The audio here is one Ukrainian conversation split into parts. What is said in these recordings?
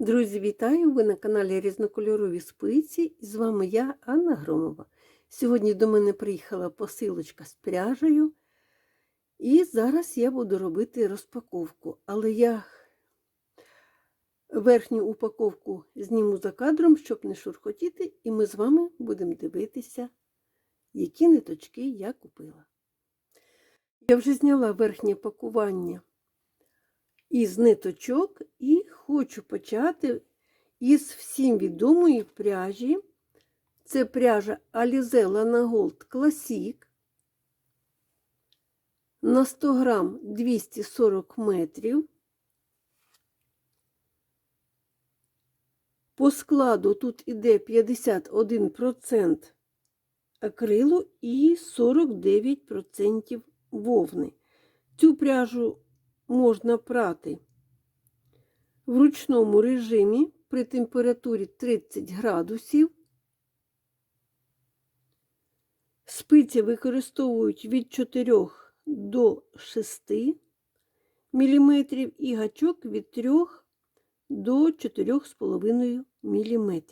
Друзі, вітаю! Ви на каналі Різнокольорові спиці і з вами я, Анна Громова. Сьогодні до мене приїхала посилочка з пряжею, і зараз я буду робити розпаковку. Але я верхню упаковку зніму за кадром, щоб не шурхотіти, і ми з вами будемо дивитися, які ниточки я купила. Я вже зняла верхнє пакування із ниточок і хочу почати із всім відомої пряжі. Це пряжа Alize Lana Gold Classic на 100 грам 240 метрів. По складу тут іде 51% акрилу і 49% вовни. Цю пряжу можна прати в ручному режимі при температурі 30 градусів. Спиці використовують від 4 до 6 мм і гачок від 3 до 4,5 мм.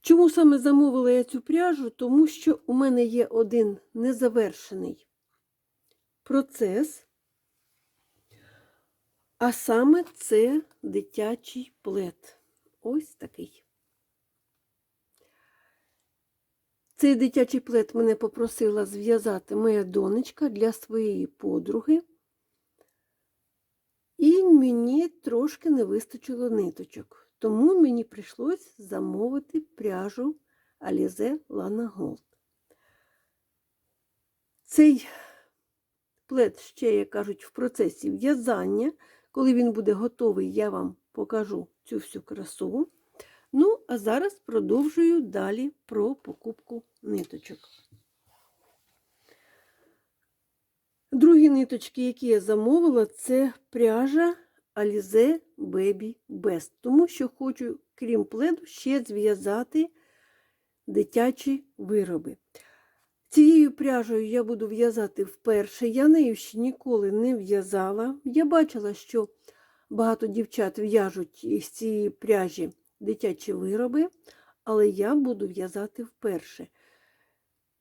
Чому саме замовила я цю пряжу? Тому що у мене є один незавершений процес. А саме це дитячий плед. Ось такий. Цей дитячий плед мене попросила зв'язати моя донечка для своєї подруги. І мені трошки не вистачило ниточок. Тому мені прийшлось замовити пряжу Alize Lana Gold. Цей плед ще, як кажуть, в процесі в'язання. Коли він буде готовий, я вам покажу цю всю красу. Ну, а зараз продовжую далі про покупку ниточок. Другі ниточки, які я замовила, це пряжа Alize Baby Best, тому що хочу, крім пледу, ще зв'язати дитячі вироби. Цією пряжею я буду в'язати вперше. Я нею ще ніколи не в'язала. Я бачила, що багато дівчат в'яжуть із цієї пряжі дитячі вироби, але я буду в'язати вперше.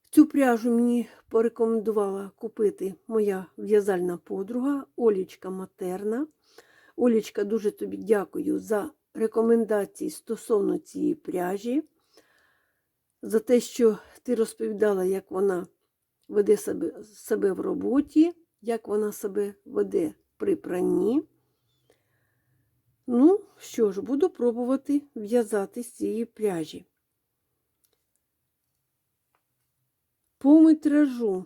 Цю пряжу мені порекомендувала купити моя в'язальна подруга Олічка Матерна. Олічка, дуже тобі дякую за рекомендації стосовно цієї пряжі за те, що ти розповідала, як вона веде себе, себе в роботі, як вона себе веде при пранні. Ну, що ж, буду пробувати в'язати з цієї пряжі. По метражу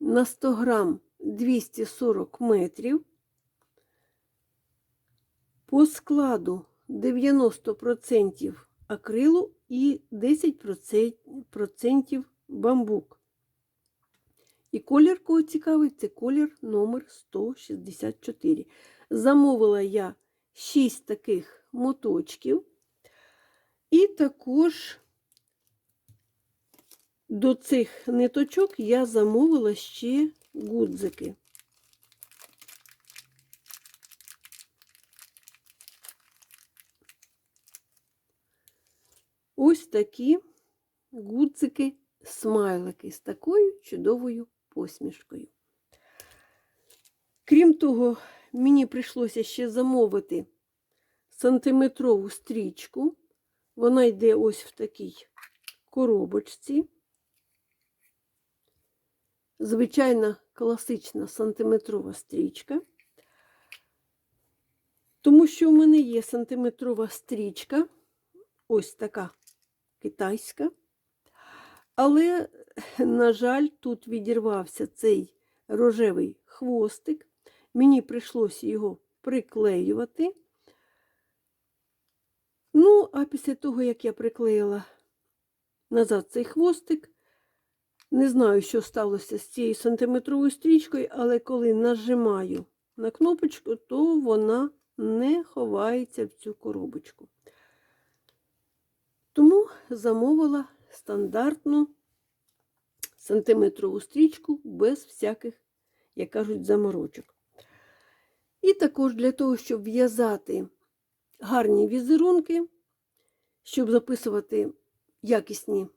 на 100 грам 240 метрів. По складу 90% акрилу і 10% бамбук. І колір, кого цікавий, це колір номер 164. Замовила я 6 таких моточків. І також до цих ниточок я замовила ще гудзики. Ось такі гудзики, смайлики з такою чудовою посмішкою. Крім того, мені прийшлося ще замовити сантиметрову стрічку. Вона йде ось в такій коробочці. Звичайна класична сантиметрова стрічка. Тому що у мене є сантиметрова стрічка, ось така китайська. Але, на жаль, тут відірвався цей рожевий хвостик. Мені прийшлося його приклеювати. Ну, а після того, як я приклеїла назад цей хвостик, не знаю, що сталося з цією сантиметровою стрічкою, але коли нажимаю на кнопочку, то вона не ховається в цю коробочку. Тому замовила стандартну сантиметрову стрічку без всяких, як кажуть, заморочок. І також для того, щоб в'язати гарні візерунки, щоб записувати якісні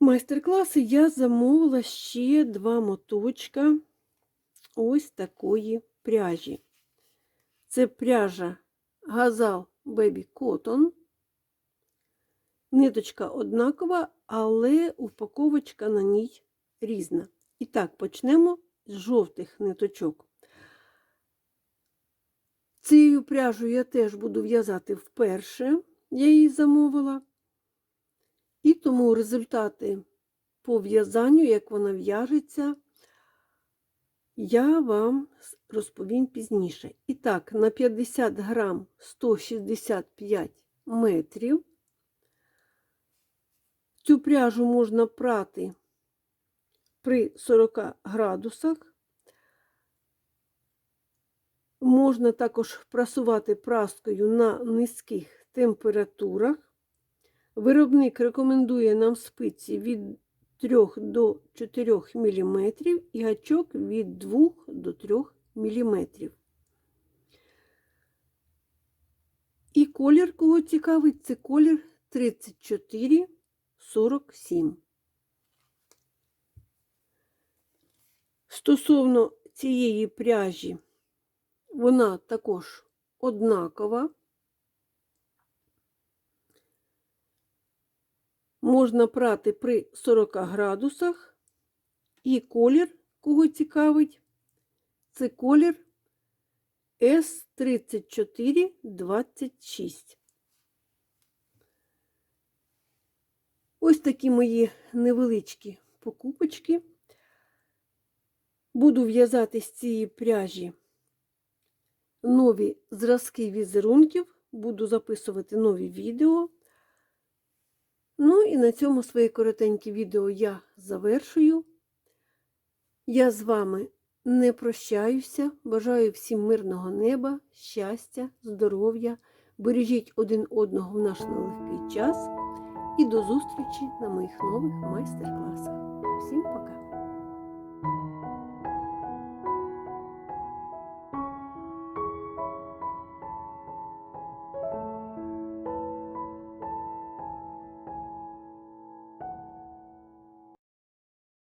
майстер-класи, я замовила ще два моточка ось такої пряжі. Це пряжа Газал Baby Cotton. Ниточка однакова, але упаковочка на ній різна. І так, почнемо з жовтих ниточок. Цією пряжу я теж буду в'язати вперше, я її замовила. І тому результати по в'язанню, як вона в'яжеться, я вам розповім пізніше. І так, на 50 грам 165 метрів. Цю пряжу можна прати при 40 градусах. Можна також прасувати праскою на низьких температурах. Виробник рекомендує нам спиці від 3 до 4 мм і гачок від 2 до 3 мм. І колір, кого цікавить, це колір 3447. Стосовно цієї пряжі, вона також однакова. Можна прати при 40 градусах. І колір, кого цікавить, це колір С3426. Ось такі мої невеличкі покупочки. Буду в'язати з цієї пряжі нові зразки візерунків, буду записувати нові відео. Ну і на цьому своє коротеньке відео я завершую. Я з вами не прощаюся. Бажаю всім мирного неба, щастя, здоров'я. Бережіть один одного в наш нелегкий час. І до зустрічі на моїх нових майстер-класах. Всім пока!